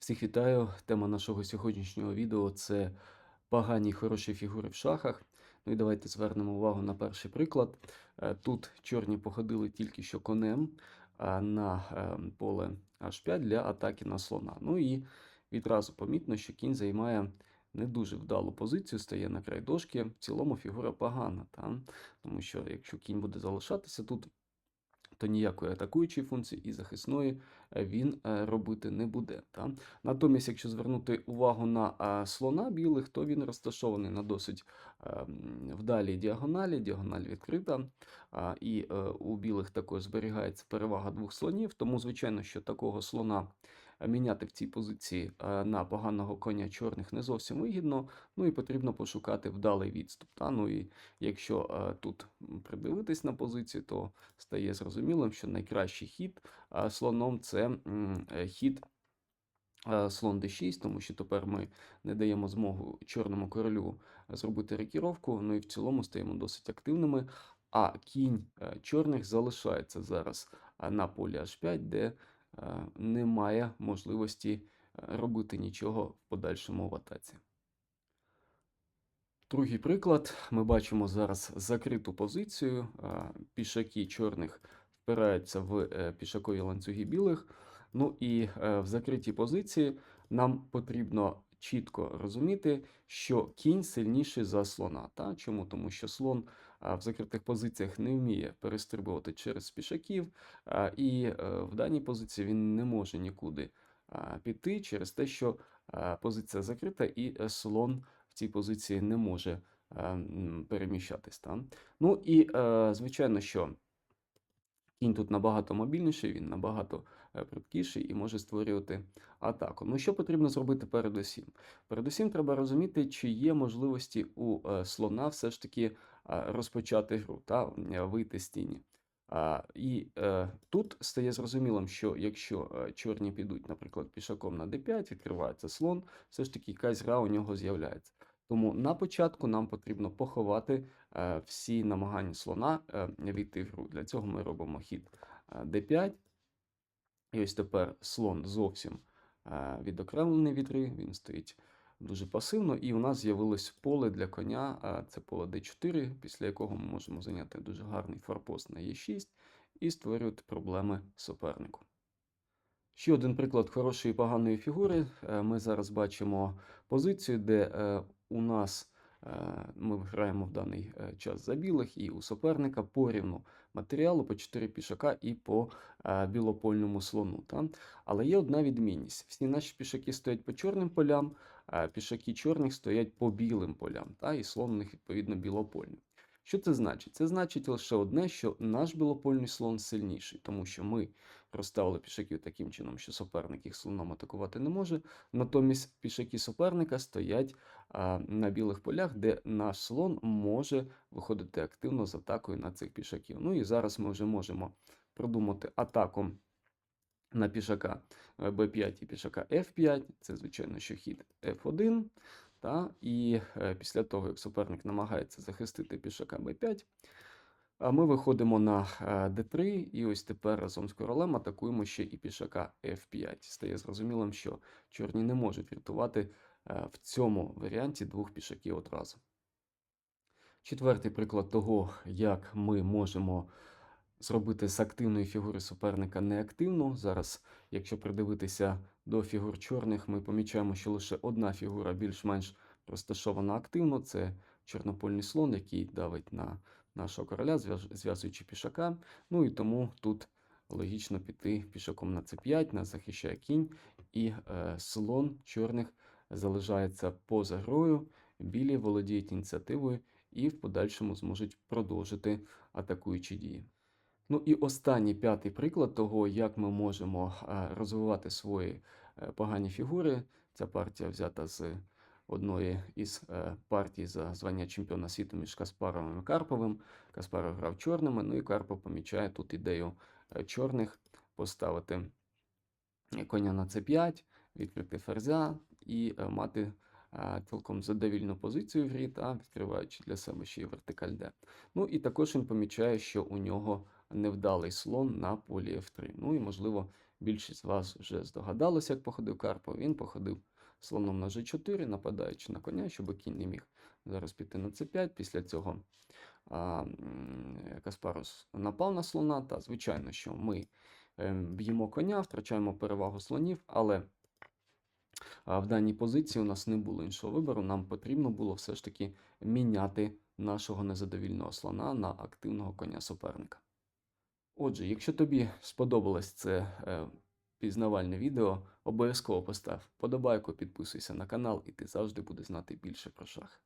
Всіх вітаю! Тема нашого сьогоднішнього відео це погані хороші фігури в шахах. Ну і давайте звернемо увагу на перший приклад. Е, Тут чорні походили тільки що конем на е, поле H5 для атаки на слона. Ну і відразу помітно, що кінь займає не дуже вдалу позицію, стає на край дошки. В цілому фігура погана, та? тому що якщо кінь буде залишатися тут, то ніякої атакуючої функції і захисної е, він е, робити не буде. Та? Натомість, якщо звернути увагу на слона білих, то він розташований на досить е, вдалій діагоналі, діагональ відкрита, і е, у білих також зберігається перевага двох слонів, тому, звичайно, що такого слона міняти в цій позиції е, на поганого коня чорних не зовсім вигідно, ну і потрібно пошукати вдалий відступ. Та? Ну і якщо е, тут придивитись на позицію, то стає зрозумілим, що найкращий хід слоном це е, хід слон d6, тому що тепер ми не даємо змогу чорному королю зробити рокіровку, ну і в цілому стаємо досить активними. А кінь е, чорних залишається зараз на полі h5, де е, немає можливості е, робити нічого в подальшому в атаці. Другий приклад. Ми бачимо зараз закриту позицію. Пішаки чорних впираються в е, пішакові ланцюги білих. Ну і е, в закритій позиції нам потрібно чітко розуміти, що кінь сильніший за слона. Та? Чому? Тому що слон в закритих позиціях не вміє перестрибувати через пішаків, і е, в даній позиції він не може нікуди піти через те, що позиція закрита, і е, слон в цій позиції не може переміщатись. Та? Ну і е, звичайно, що кінь тут набагато мобільніший, він набагато прудкіший і може створювати атаку. Ну що потрібно зробити передусім? Передусім треба розуміти, чи є можливості у слона все ж таки розпочати гру та е, вийти з тіні. А, і е, тут стає зрозумілим, що якщо е, чорні підуть, наприклад, пішаком на d5, відкривається слон, все ж таки якась гра у нього з'являється. Тому на початку нам потрібно поховати е, всі намагання слона е, війти в гру. Для цього ми робимо хід е, d5. І ось тепер слон зовсім е, відокремлений від гри, він стоїть дуже пасивно, і у нас з'явилось поле для коня, а це поле d4, після якого ми можемо зайняти дуже гарний форпост на e6 і створювати проблеми супернику. Ще один приклад хорошої і поганої фігури. Е, Ми зараз бачимо позицію, де е, у нас е, ми граємо в даний е, час за білих, і у суперника порівну матеріалу по 4 пішака і по е, білопольному слону. Але є одна відмінність: всі наші пішаки стоять по чорним полям, пішаки чорних стоять по білим полям, та? і слон у них відповідно білопольний. Що це значить? Це значить лише одне, що наш білопольний слон сильніший, тому що ми розставили пішаків таким чином, що суперник їх слоном атакувати не може. Натомість пішаки суперника стоять а, на білих полях, де наш слон може виходити активно з атакою на цих пішаків. Ну і зараз ми вже можемо продумати атаку на пішака е, b5 і пішака f5. Це, звичайно, що хід f1. Та? І е, після того, як суперник намагається захистити пішака b5, ми виходимо на е, d3, і ось тепер разом з королем атакуємо ще і пішака f5. Стає зрозумілим, що чорні не можуть врятувати е, в цьому варіанті двох пішаків одразу. Четвертий приклад того, як ми можемо зробити з активної фігури суперника неактивну. Зараз, якщо придивитися до фігур чорних, ми помічаємо, що лише одна фігура більш-менш розташована активно. Це чорнопольний слон, який давить на нашого короля, зв'язуючи пішака. Ну і тому тут логічно піти пішаком на c5, нас захищає кінь, і е, слон чорних залишається поза грою, білі володіють ініціативою і в подальшому зможуть продовжити атакуючі дії. Ну і останній п'ятий приклад того, як ми можемо розвивати свої е, погані фігури. Ця партія взята з одної із е, партій за звання чемпіона світу між Каспаровим і Карповим. Каспаров грав чорними, ну і Карпов помічає тут ідею е, чорних поставити коня на c5, відкрити ферзя і мати цілком задовільну позицію в грі, та відкриваючи для себе ще й вертикаль D. Ну і також він помічає, що у нього невдалий слон на полі F3. Ну і, можливо, більшість з вас вже здогадалося, як походив Карпов. Він походив слоном на G4, нападаючи на коня, щоб кінь не міг зараз піти на C5. Після цього а, Каспарус напав на слона. Та, звичайно, що ми ем, б'ємо коня, втрачаємо перевагу слонів, але а, в даній позиції у нас не було іншого вибору. Нам потрібно було все ж таки міняти нашого незадовільного слона на активного коня суперника. Отже, якщо тобі сподобалось це е, пізнавальне відео, обов'язково постав вподобайку, підписуйся на канал, і ти завжди будеш знати більше про шах.